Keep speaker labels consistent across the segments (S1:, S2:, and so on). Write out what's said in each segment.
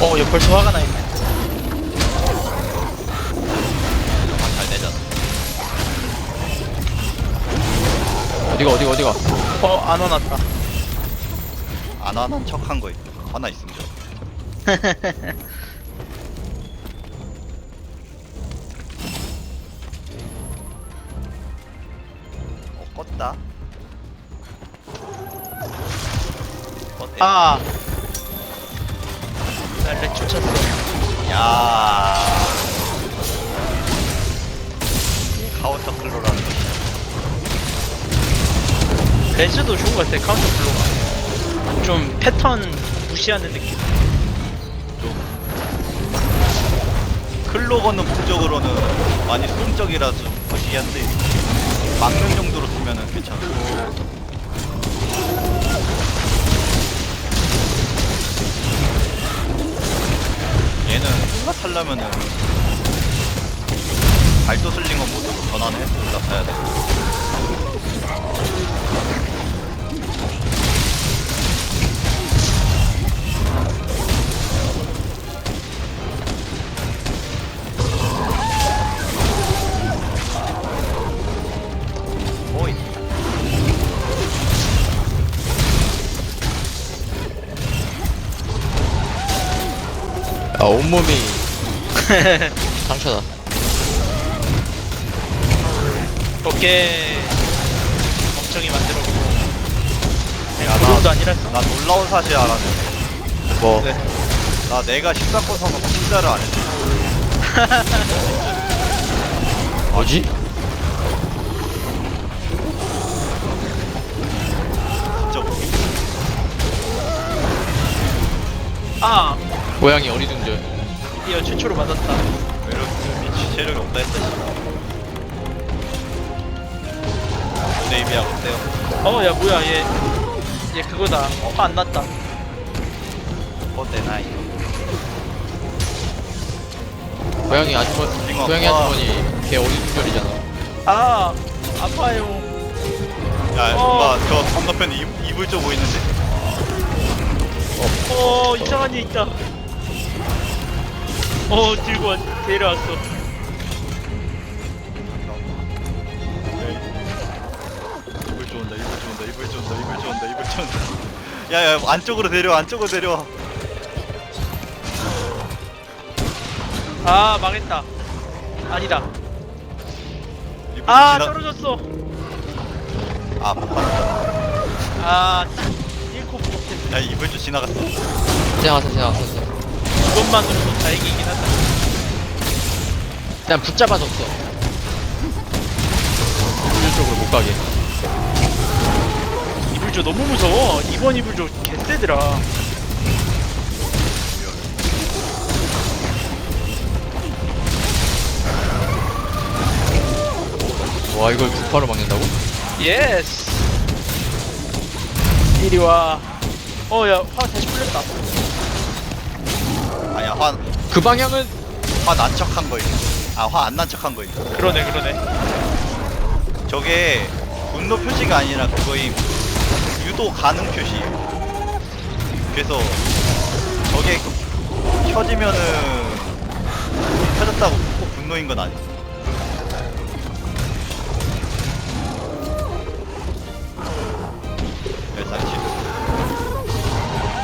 S1: 어, 야, 벌써 화가 나 있네.
S2: 잘 내잖아.
S3: 어디가 어디가 어디가
S1: 어, 안 와놨다.
S2: 안 하는 척한 거 있- 하나 있습니다. 어, 껐다. 껐대.
S1: 아. 날렉 쫓았어.
S2: 야. 카운터 클로라는 거.
S1: 레즈도 좋은 것 같아, 카운터 플로가. 좀 패턴 무시하는 느낌.
S2: 클로거는 목적으로는 많이 수동적이라서 무시한데 막는 정도로 쓰면은 괜찮아. 흑마 타려면은 발도 슬링어 모드로 전환해서 올라타야 돼.
S3: 아 온몸이 상처다
S1: 오케이. 멍청이 만들어보고.
S2: 야,
S1: 그 정도
S2: 나,
S1: 아니라서?
S2: 나 놀라운 사실 알았네.
S3: 뭐
S1: 네.
S2: 나 내가 식사권 사서 식사를 안 했어.
S3: 뭐지?
S2: 진짜 웃기.
S1: 아,
S3: 고양이 어리둥절
S1: 드디어 최초로 맞았다.
S2: 왜 이렇게 미치 체력이 없다 했다. 네이비야 어때요?
S1: 어, 야, 뭐야, 얘. 얘 그거다. 어, 화안 났다.
S2: 어때 나이?
S3: 고양이 아주머
S2: 징어.
S3: 고양이
S2: 와.
S3: 아주머니 걔 어리둥절이잖아
S1: 아, 아파요.
S2: 야
S1: 어.
S2: 뭔가 저 건너편 이, 이불 쪽 보이는데?
S1: 어, 이상한 애 있다. 어, 들고 왔, 데려왔어.
S2: 이불 좋은다 이불 좋은다 이불 좋은다 이불 좋은다 이불 좋은다. 야야 안쪽으로 내려 안쪽으로 내려.
S1: 아, 망했다. 아니다.
S2: 이불
S1: 아,
S2: 지나-
S1: 떨어졌어.
S2: 아 못 봤다.
S1: 아, 딱 1코 부족했어.
S2: 야 이불 쪽 지나갔어.
S3: 지나갔어 지나갔어
S1: 이것만으로도 다행이긴 하다.
S3: 그냥 붙잡아줬어 이쪽으로 못 가게
S1: 이불조 너무 무서워. 이번 이불조 개쎄더라.
S3: 와 이걸 부파로 막는다고?
S1: 예스. 이리 와. 어, 야, 화 다시 풀렸다.
S2: 아니야 화화난
S3: 그 방향은
S2: 척한 거 있어. 아화 안 난 척한 거 있어.
S1: 그러네, 그러네.
S2: 저게 분노 표시가 아니라 그거임 유도 가능 표시 그래서 저게 켜지면은 켜졌다고 꼭 분노인 건 아니야 일상치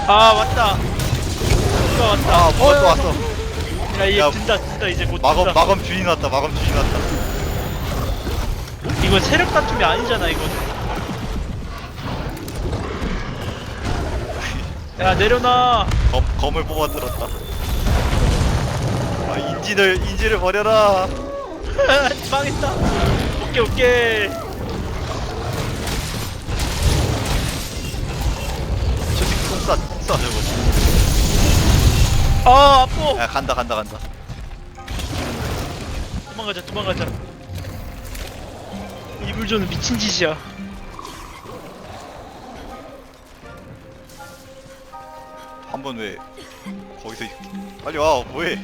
S1: 아, 왔다. 누가 왔다.
S2: 아 뭐가 또
S1: 야,
S2: 왔어
S1: 야, 얘
S2: 야,
S1: 진다, 진다, 이제 곧
S2: 마검
S1: 진다.
S2: 마검 주인 왔다 마검 주인 왔다
S1: 이건 세력 다툼이 아니잖아, 이건. 야, 내려놔.
S2: 검, 검을 뽑아 들었다 아 인지를 인지를 버려라
S1: 망했다. 오케이, 오케이.
S2: 저 새끼 똥싸 똥싸 저거
S1: 아, 아파.
S2: 야 간다 간다 간다
S1: 도망가자, 도망가자. 이불조는 미친 짓이야.
S2: 한 번 왜 거기서 있- 빨리 와 뭐해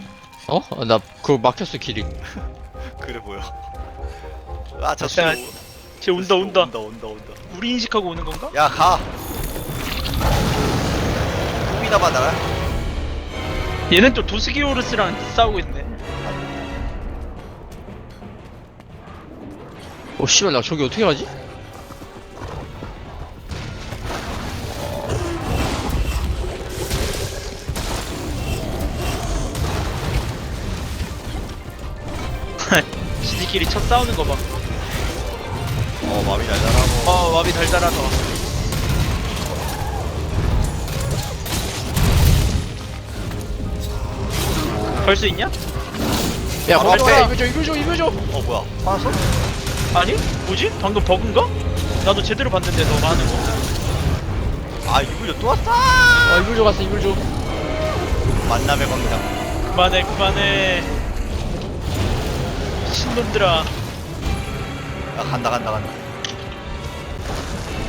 S3: 어? 나 그거 막혔어 길이
S2: 그래 보여 아저
S1: 야, 쟤 온다, 온다.
S2: 온다 온다 온다
S1: 우리 인식하고 오는 건가?
S2: 야가 꿈이나 받아라
S1: 얘는 또 도스기오르스랑 싸우고 있네.
S3: 어 씨발 나 저기 어떻게 가지?
S1: 지들끼리 첫 싸우는 거 봐.
S2: 어 마비 달달하고
S1: 어, 마비 달달하다. 걸 수 있냐?
S3: 야 빨리
S2: 앞에.
S3: 이거 줘 이거 줘 이거 줘
S2: 어 뭐야 화났어?
S1: 아니? 뭐지? 방금 버그인가? 나도 제대로 봤는데 너 많은 거.
S2: 아 이불려 또 왔어
S3: 아 이거 줘 갔어 이거 줘
S2: 만남의 광장
S1: 그만해, 그만해. 신놈들아.
S2: 야 간다 간다 간다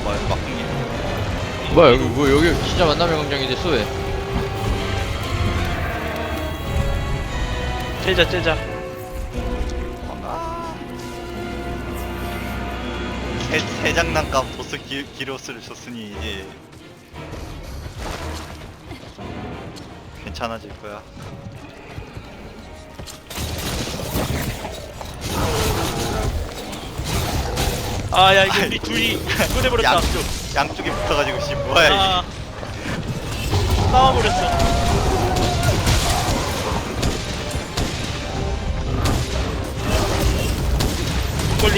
S2: 뭐야 막둥이
S3: 뭐야 여기 뭐 여기 진짜 만남의 광장인데 쏘해
S1: 째자, 째자.
S2: 아. 새, 새 장난감 보스 기, 기로스를 줬으니 이제 괜찮아질 거야
S1: 아, 야, 이거 우리 둘이 꺼내버렸다.
S2: 양쪽 양쪽에 붙어가지고 씨 뭐야
S1: 아. 싸워버렸어.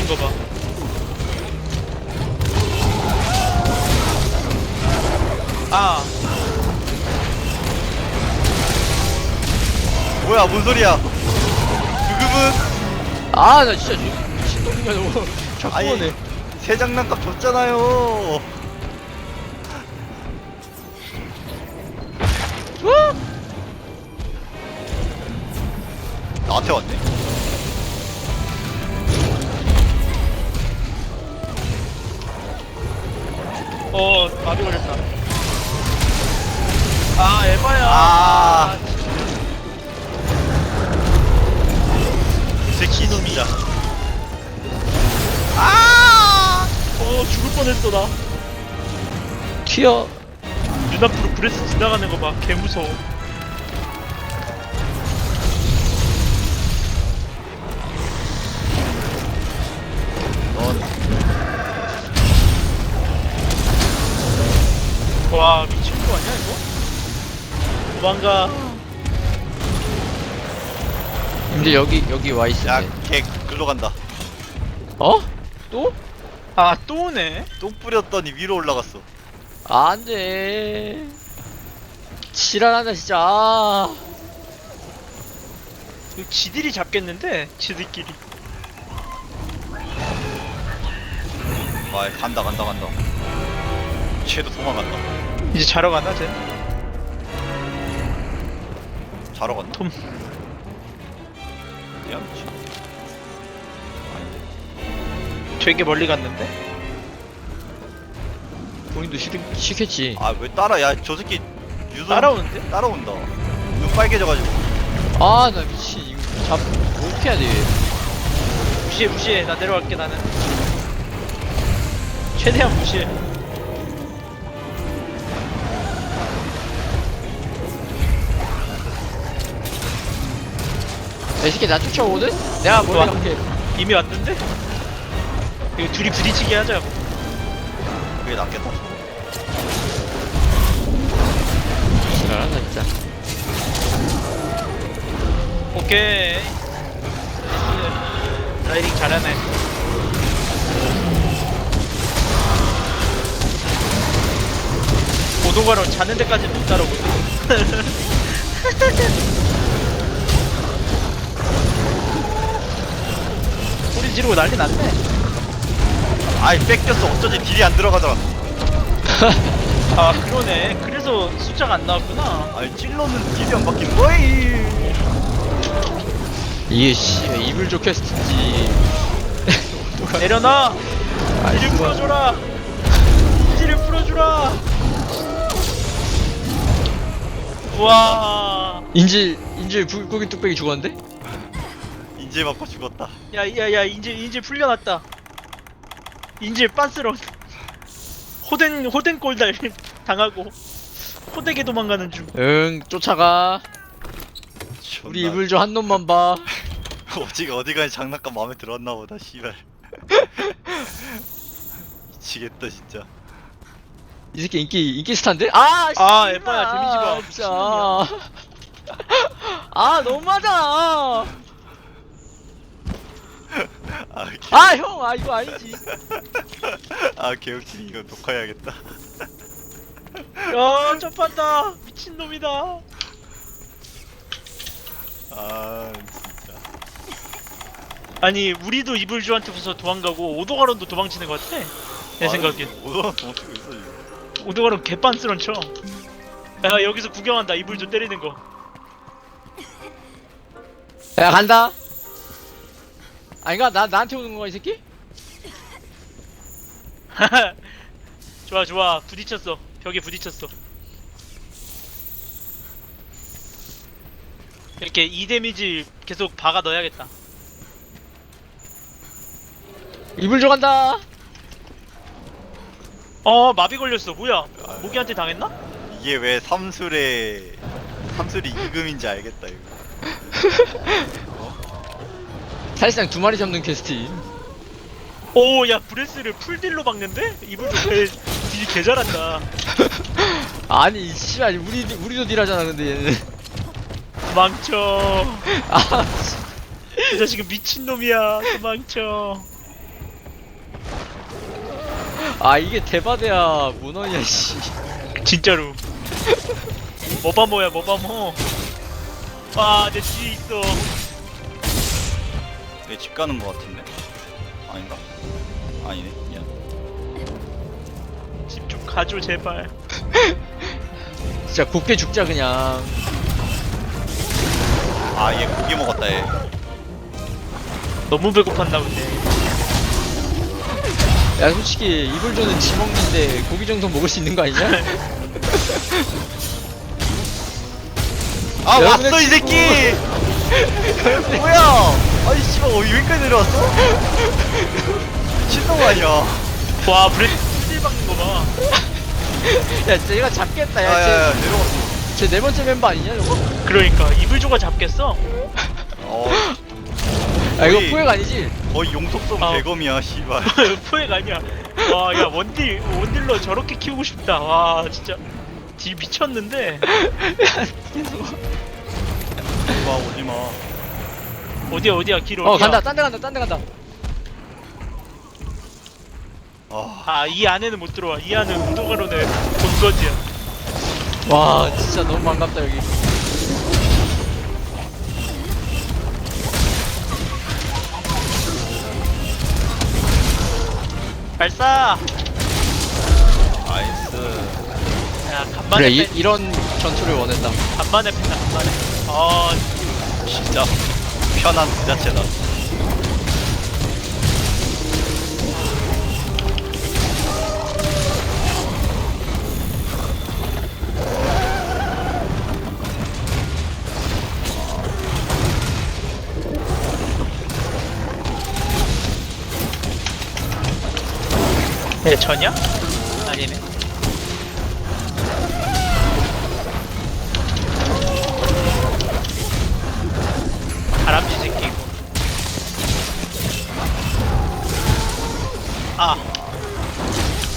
S1: 거 봐. 아,
S2: 뭐야 뭔 소리야? 그급은
S3: 아 나 진짜 저- 미친놈이야 너무. 자꾸
S2: 아니
S3: 오네
S2: 새 장난감 줬잖아요. 나한테 왔네
S1: 어, 마비 걸렸다. 아, 에바야.
S2: 아. 새끼 진짜 아
S1: 어, 죽을 뻔했어, 나.
S3: 튀어
S1: 눈앞으로 브레스 지나가는 거 봐. 개 무서워. 도망가.
S3: 근데 여기 여기 와 있어
S2: 야, 걔 글로 간다.
S3: 어? 또?
S1: 아, 또 오네.
S2: 똥 뿌렸더니 위로 올라갔어.
S3: 안 돼 지랄한다 진짜 아.
S1: 이거 지들이 잡겠는데? 지들끼리.
S2: 아, 간다, 간다, 간다. 쟤도 도망간다.
S1: 이제 자러 가나, 쟤?
S2: 자러 간다.
S1: 톰.
S2: 야, 미친.
S1: 되게 멀리 갔는데?
S3: 본인도 싫, 싫겠지
S2: 아, 왜 따라? 야, 저 새끼 유도
S1: 따라오는데?
S2: 따라온다. 눈 빨개져가지고.
S3: 아 나 미친 이거 잡 어떻게 해야 돼
S1: 무시해, 무시해. 나 내려갈게, 나는. 최대한 무시해.
S3: 이 새끼 나 쫓아오거든? 내가
S1: 와.
S3: 머리 갈게
S1: 이미 왔는데? 이거 둘이 부딪히게 하자고.
S2: 그게 낫겠다.
S3: 지랄한다 진짜
S1: 오케이. 나이스. 라이딩 잘하네. 고도가로 자는 데까지 못 따라오거든. 소리 지르고 난리 났네.
S2: 아이, 뺏겼어. 어쩐지 딜이 안 들어가더라.
S1: 아 그러네. 그래서 숫자가 안 나왔구나.
S2: 아이, 찔러는 딜이 안 바뀐 거이.
S3: 이게 씨 이불 조 퀘스트인지
S1: 내려놔.
S3: 아,
S1: 이를 풀어줘라. 이를 풀어주라. 와.
S3: 인질 인질 불고기 뚝배기 죽었는데?
S2: 인제 맞고 죽었다.
S1: 야야야 인질 인질 풀려났다. 인질 빤스런. 호된 호된 꼴달 당하고 호되게 도망가는 중.
S3: 응 쫓아가 우리 이불 좀한 놈만 봐.
S2: 어지가 어디가니 장난감 마음에 들었나 보다 씨발 미치겠다 진짜
S3: 이 새끼 인기 인기 스타인데? 아,
S1: 아,
S3: 씨발,
S1: 에바야, 데미지가
S3: 진짜. 아, 너무하잖아.
S2: 아, 개,
S3: 아, 형, 아 이거 아니지.
S2: 아 개웃기니 이거 녹화해야겠다.
S1: 야 점프한다. 미친 놈이다.
S2: 아 진짜.
S1: 아니 우리도 이불주한테 부서 도망가고 오도가론도 도망치는 것 같아. 내 생각엔.
S2: 오도 어떻게 있어 이거?
S1: 오도가론 개빤스런 쳐. 야 여기서 구경한다. 이불주 때리는 거.
S3: 야, 간다. 아닌가? 나 나한테 오는 거야, 이 새끼?
S1: 좋아 좋아 부딪혔어 벽에 부딪혔어. 이렇게 2 데미지 계속 박아 넣어야겠다.
S3: 이불 좀 간다.
S1: 어 마비 걸렸어 뭐야 모기한테 당했나?
S2: 이게 왜 삼술에 삼술이 이금인지 알겠다 이거
S3: 사실상 두 마리 잡는 퀘스트.
S1: 오 야 브레스를 풀딜로 박는데? 이불주 개, 딜 개잘한다.
S3: 아니, 씨발, 우리 우리도 딜하잖아, 근데 얘는.
S1: 망쳐.
S3: 아,
S1: 이 자식은 미친놈이야. 도망쳐.
S3: 아 이게 대바대야 문헌이야 씨.
S1: 진짜로. 뭐바모야, 뭐바모. 아, 내 뒤에 있어.
S2: 내집 가는 거 같은데 아닌가 아니네 미안
S1: 집 좀 가줘, 제발.
S3: 진짜 곱게 죽자 그냥.
S2: 아얘 고기 먹었다 얘
S1: 너무 배고팠나 본데.
S3: 야 솔직히 이불조는 지 먹는데 고기 정도 먹을 수 있는 거 아니냐?
S2: 아 왔어 이
S3: 친구.
S2: 새끼 뭐야 아니 씨발 어, 여기까지 내려왔어? 신동 아니야
S1: 와, 브레스 풀딜 박는 거 봐.
S3: 야 얘가 잡겠다
S2: 야 야야
S3: 야쟤
S2: 내려왔어
S3: 쟤 네 번째 멤버 아니냐 저거?
S1: 그러니까, 이불조가 잡겠어?
S2: 어
S3: 아 이거
S2: 거의-
S3: 포획 아니지?
S2: 거의 용속성
S1: 아.
S2: 대검이야 씨발
S1: 포획 아니야. 와, 야, 원딜, 원딜러 저렇게 키우고 싶다. 와, 진짜. 딜 미쳤는데.
S2: 오지마 오지마
S1: 어디야, 어디야, 길 어디야.
S3: 어 간다 딴 데 간다 딴 데 간다.
S2: 아
S1: 아, 이 안에는 못 들어와. 이 안은 우도가론의 본거지야.
S3: 와 진짜 너무 반갑다 여기.
S1: 발사!
S2: 나이스
S1: 야,
S3: 그래
S1: 간만에
S3: 이,
S1: 뺀,
S3: 이런 전투를 원했다.
S1: 간만에 뺀다, 간만에. 아,
S2: 진짜 편한 그 자체다
S1: 네, 전이 아.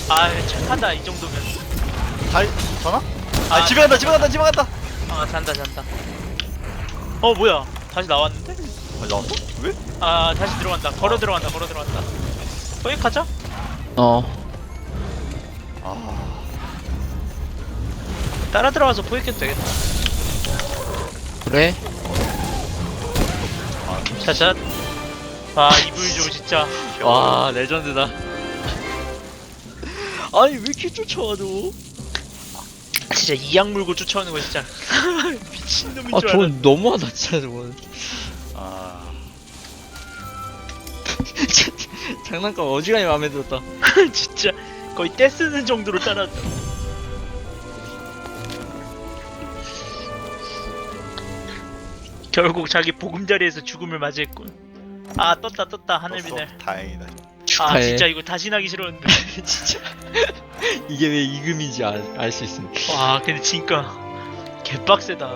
S1: 아, 착하다, 이 정도면.
S2: 잘 전화? 아,
S1: 아,
S2: 집에 간다 집에 간다 집에 간다
S1: 아, 잔다, 잔다. 어, 뭐야. 다시 나왔는데?
S2: 아 나왔어? 왜?
S1: 아, 다시 들어간다. 걸어 들어간다, 걸어 들어간다. 포획하자?
S3: 어.
S2: 아
S1: 따라 들어가서 포획해도 되겠다.
S3: 그래?
S1: 샷샷. 아, 이불조, 진짜.
S3: 와 레전드다. 아니 왜 이렇게 쫓아와줘?
S1: 진짜 이악 물고 쫓아오는 거 진짜 미친놈인 아줄 알아.
S3: 저건 너무하다 진짜 저건.
S2: 아,
S3: 장난감 어지간히 마음에 들었다.
S1: 진짜 거의 떼 쓰는 정도로 따라왔다. 결국 자기 보금자리에서 죽음을 맞이했군. 아 떴다 떴다 하늘비늘.
S2: 떴어. 다행이다
S1: 아
S3: 축하해.
S1: 진짜 이거 다시 나기 싫었는데.
S3: 진짜 이게 왜 이금인지 알 수 있음.
S1: 와 근데 진짜 개빡세다.